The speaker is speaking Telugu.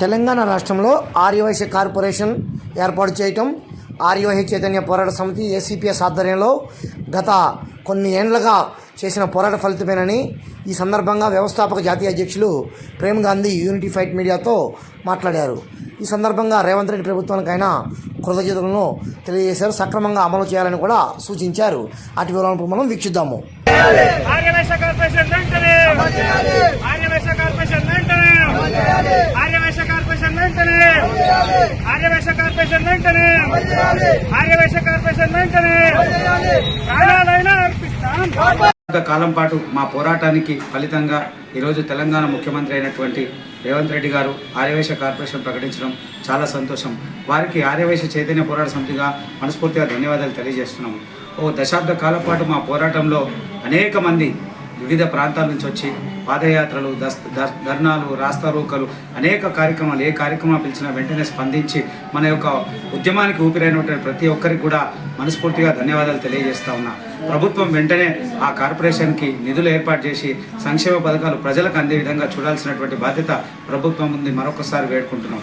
తెలంగాణ రాష్ట్రంలో ఆర్యవైశ్య కార్పొరేషన్ ఏర్పాటు చేయటం ఆర్యవైశ్య చైతన్య పోరాట సమితి ఏసీపీఎస్ ఆధ్వర్యంలో గత కొన్ని ఏండ్లుగా చేసిన పోరాట ఫలితమేనని ఈ సందర్భంగా వ్యవస్థాపక జాతీయ అధ్యక్షులు ప్రేమ్ గాంధీ యూనిటీ ఫైట్ మీడియాతో మాట్లాడారు. ఈ సందర్భంగా రేవంత్ రెడ్డి ప్రభుత్వానికైనా కృతజ్ఞతలను తెలియజేశారు. సక్రమంగా అమలు చేయాలని కూడా సూచించారు. అటు వివరాలను మనం వీక్షిద్దాము ఆర్యవేశ కార్పొరేషన్ వెంటనే ఆర్యవేశ కార్పొరేషన్ వెంటనే ఆర్యవేశ కార్పొరేషన్ వెంటనే ఆర్యవేశ కార్పొరేషన్ వెంటనే ఆర్యవేశ కార్పొరేషన్ వెంటనే ప్రాణాలైనా అర్పిస్తాం. కాలం పాటు మా పోరాటానికి ఫలితంగా ఈరోజు తెలంగాణ ముఖ్యమంత్రి అయినటువంటి రేవంత్ రెడ్డి గారు ఆర్యవేశ కార్పొరేషన్ ప్రకటించడం చాలా సంతోషం. వారికి ఆర్యవేశ చైతన్య పోరాట సమితిగా మనస్ఫూర్తిగా ధన్యవాదాలు తెలియజేస్తున్నాము. ఓ దశాబ్ద కాలం పాటు మా పోరాటంలో అనేక మంది వివిధ ప్రాంతాల నుంచి వచ్చి పాదయాత్రలు దస్ దర్- ధర్నాలు రాస్తారోకలు అనేక కార్యక్రమాలు ఏ కార్యక్రమాలు పిలిచినా వెంటనే స్పందించి మన యొక్క ఉద్యమానికి ఊపిరైనటువంటి ప్రతి ఒక్కరికి కూడా మనస్ఫూర్తిగా ధన్యవాదాలు తెలియజేస్తా ఉన్నా. ప్రభుత్వం వెంటనే ఆ కార్పొరేషన్కి నిధులు ఏర్పాటు చేసి సంక్షేమ పథకాలు ప్రజలకు అందే విధంగా చూడాల్సినటువంటి బాధ్యత ప్రభుత్వం ఉంది. మరొకసారి వేడుకుంటున్నాం.